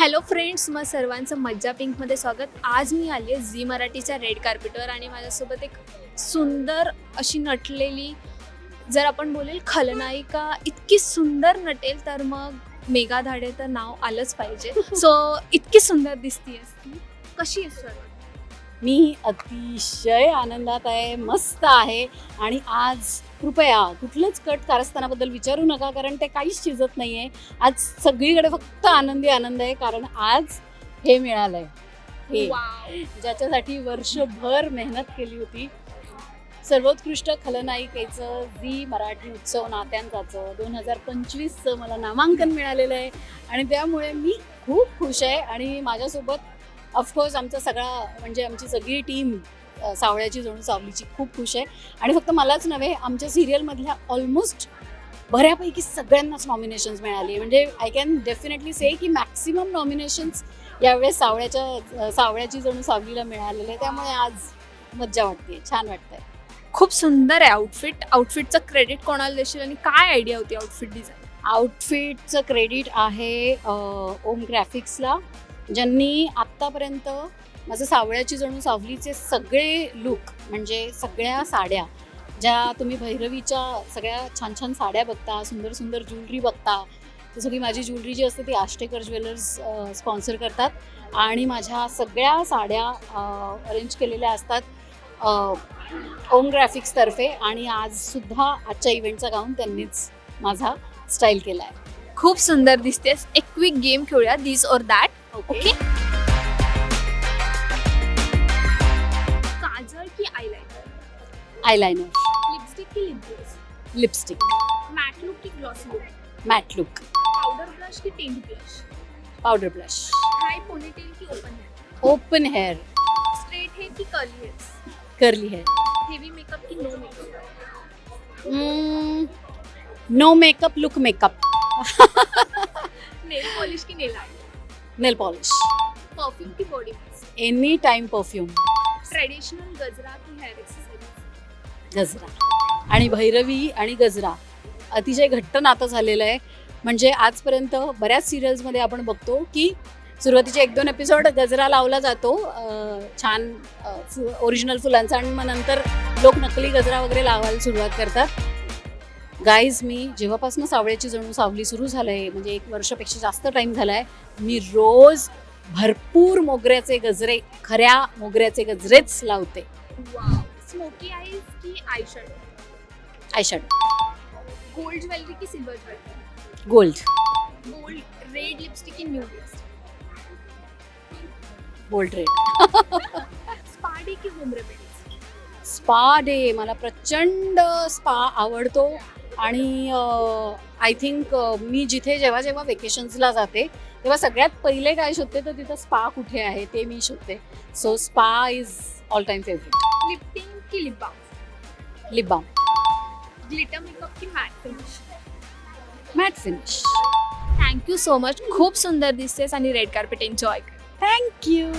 Hello friends मग सर्वांचं मज्जा पिंकमध्ये स्वागत. आज मी आली आहे झी मराठीच्या रेड कार्पेटवर आणि माझ्यासोबत एक सुंदर अशी नटलेली जर आपण बोलेल खलनायिका इतकी सुंदर नटेल तर मग मेघा धाडे तर नाव आलंच पाहिजे. सो इतकी सुंदर दिसतीयस ती. कशी आहे सर? मी अतिशय आनंदात आहे मस्त आहे आणि आज कृपया कुठलंच कट कारस्थानाबद्दल विचारू नका कारण ते काहीच शिजत नाही आहे आज सगळीकडे फक्त आनंदी आनंद आहे कारण आज हे मिळालंय. हे ज्याच्यासाठी वर्षभर मेहनत केली होती. सर्वोत्कृष्ट खलनायिकेचं झी मराठी उत्सव नात्यांचाचं दोन हजार पंचवीसचं मला नामांकन मिळालेलं आहे आणि त्यामुळे मी खूप खुश आहे आणि माझ्यासोबत ऑफकोर्स आमचा सगळा म्हणजे आमची सगळी टीम सावळ्याची जणू सावलीची खूप खुश आहे. आणि फक्त मलाच नव्हे आमच्या सिरियलमधल्या ऑलमोस्ट बऱ्यापैकी सगळ्यांनाच नॉमिनेशन्स मिळाली. म्हणजे आय कॅन डेफिनेटली से की मॅक्सिमम नॉमिनेशन्स यावेळेस सावळ्याच्या सावळ्याची जणू सावलीला मिळालेले आहे त्यामुळे आज मज्जा वाटते छान वाटतंय. खूप सुंदर आहे आउटफिट आउटफिटचं क्रेडिट कोणाला देशील आणि काय आयडिया होती आउटफिट डिझाईन आउटफिटचं क्रेडिट आहे ओम ग्राफिक्सला ज्यांनी आत्तापर्यंत माझं सावळ्याची जणू सावलीचे सगळे लुक म्हणजे सगळ्या साड्या ज्या तुम्ही भैरवीच्या सगळ्या छान छान साड्या बघता सुंदर सुंदर ज्वेलरी बघता ती सगळी माझी ज्वेलरी जी असते ती आष्टेकर ज्वेलर्स स्पॉन्सर करतात. आणि माझ्या सगळ्या साड्या अरेंज केलेल्या असतात ओम ग्राफिक्सतर्फे आणि आजसुद्धा आजच्या इव्हेंटचा गाऊन त्यांनीच माझा स्टाईल केला आहे खूप सुंदर दिसतेस. एक क्विक गेम खेळूया दिस और दॅट ओके काजळ की आयलाइनर आयलायनर लिपस्टिक की lip gloss lipstick matte look की glossy look matte look powder blush की tint blush powder blush high ponytail की open hair open straight hair की curly hair curly hair heavy makeup की no makeup no makeup look makeup nail polish की nail art nail polish perfume की body any time perfume traditional गजरा की hair accessories गजरा. आणि भैरवी आणि गजरा. अतिशय घट्ट नातं झालेलं आहे. म्हणजे आजपर्यंत बऱ्याच सिरियल्समध्ये आपण बघतो की सुरुवातीचे एक दोन एपिसोड गजरा लावला जातो. अं, छान ओरिजिनल फुलांचा. आणि मग नंतर लोक नकली गजरा वगैरे लावायला सुरुवात करतात. गाईज मी जेव्हापासून सावळ्याची जणू सावली सुरू झालं आहे म्हणजे एक वर्षापेक्षा जास्त टाईम झाला आहे मी रोज भरपूर मोगऱ्याचे गजरे खऱ्या मोगऱ्याचे गजरेच लावते. स्मोकी आईज की eye shadow eyeshadow gold jewellery की silver jewellery gold gold red lipstick की new lipstick gold red spa day की होम रेमेडीज स्पा डे मला प्रचंड स्पा आवडतो. आणि आय थिंक मी जिथे जेव्हा जेव्हा वेकेशन्सला जाते तेव्हा सगळ्यात पहिले काय शोधते तर तिथं स्पा कुठे आहे ते मी शोधते. So spa is all time favourite lip tint की lip balm lip balm glitter makeup की matte finish matte finish thank you so much खूप सुंदर दिसतेस आणि रेड कार्पेट एन्जॉय कर. Thank you